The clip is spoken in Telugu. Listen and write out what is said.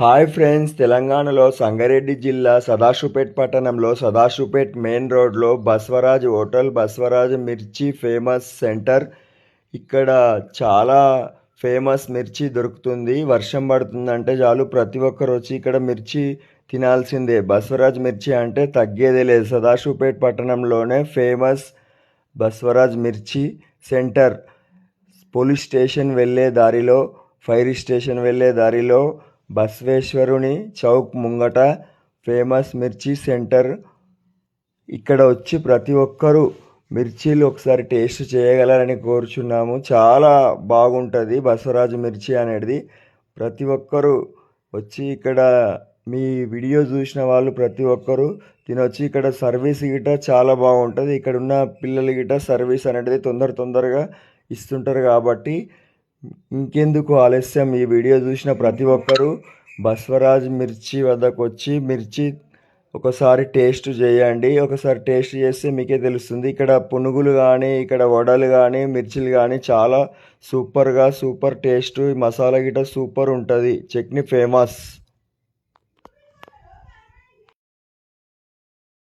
హాయ్ ఫ్రెండ్స్ తెలంగాణలో సంగారెడ్డి జిల్లా సదాశివపేట్ పట్టణంలో సదాశివపేట్ మెయిన్ రోడ్లో బస్వరాజ్ హోటల్ బస్వరాజ్ మిర్చి ఫేమస్ సెంటర్. ఇక్కడ చాలా ఫేమస్ మిర్చి దొరుకుతుంది. వర్షం పడుతుందంటే చాలు ప్రతి ఒక్కరు వచ్చి ఇక్కడ మిర్చి తినాల్సిందే. బస్వరాజ్ మిర్చి అంటే తగ్గేదే లేదు. సదాశివపేట్ పట్టణంలోనే ఫేమస్ బస్వరాజ్ మిర్చి సెంటర్. పోలీస్ స్టేషన్ వెళ్ళే దారిలో ఫైర్ స్టేషన్ వెళ్ళే దారిలో బసవేశ్వరుని చౌక్ ముంగట ఫేమస్ మిర్చి సెంటర్. ఇక్కడ వచ్చి ప్రతి ఒక్కరూ మిర్చీలు ఒకసారి టేస్ట్ చేయగలరని కోరుచున్నాము. చాలా బాగుంటుంది బసవరాజు మిర్చి అనేది. ప్రతి ఒక్కరూ వచ్చి ఇక్కడ మీ వీడియో చూసిన వాళ్ళు ప్రతి ఒక్కరూ తినొచ్చి. ఇక్కడ సర్వీస్ గిట చాలా బాగుంటుంది. ఇక్కడ ఉన్న పిల్లలు గిట సర్వీస్ అనేది తొందర తొందరగా ఇస్తుంటారు కాబట్టి ఇంకెందుకు ఆలస్యం? ఈ వీడియో చూసిన ప్రతి ఒక్కరూ బస్వరాజ్ మిర్చి వద్దకు వచ్చి మిర్చి ఒకసారి టేస్ట్ చేయండి. ఒకసారి టేస్ట్ చేస్తే మీకే తెలుస్తుంది. ఇక్కడ పునుగులు కానీ ఇక్కడ వడలు కానీ మిర్చిలు కానీ చాలా సూపర్గా సూపర్ టేస్ట్. మసాలా గిట సూపర్ ఉంటుంది. చట్నీ ఫేమస్.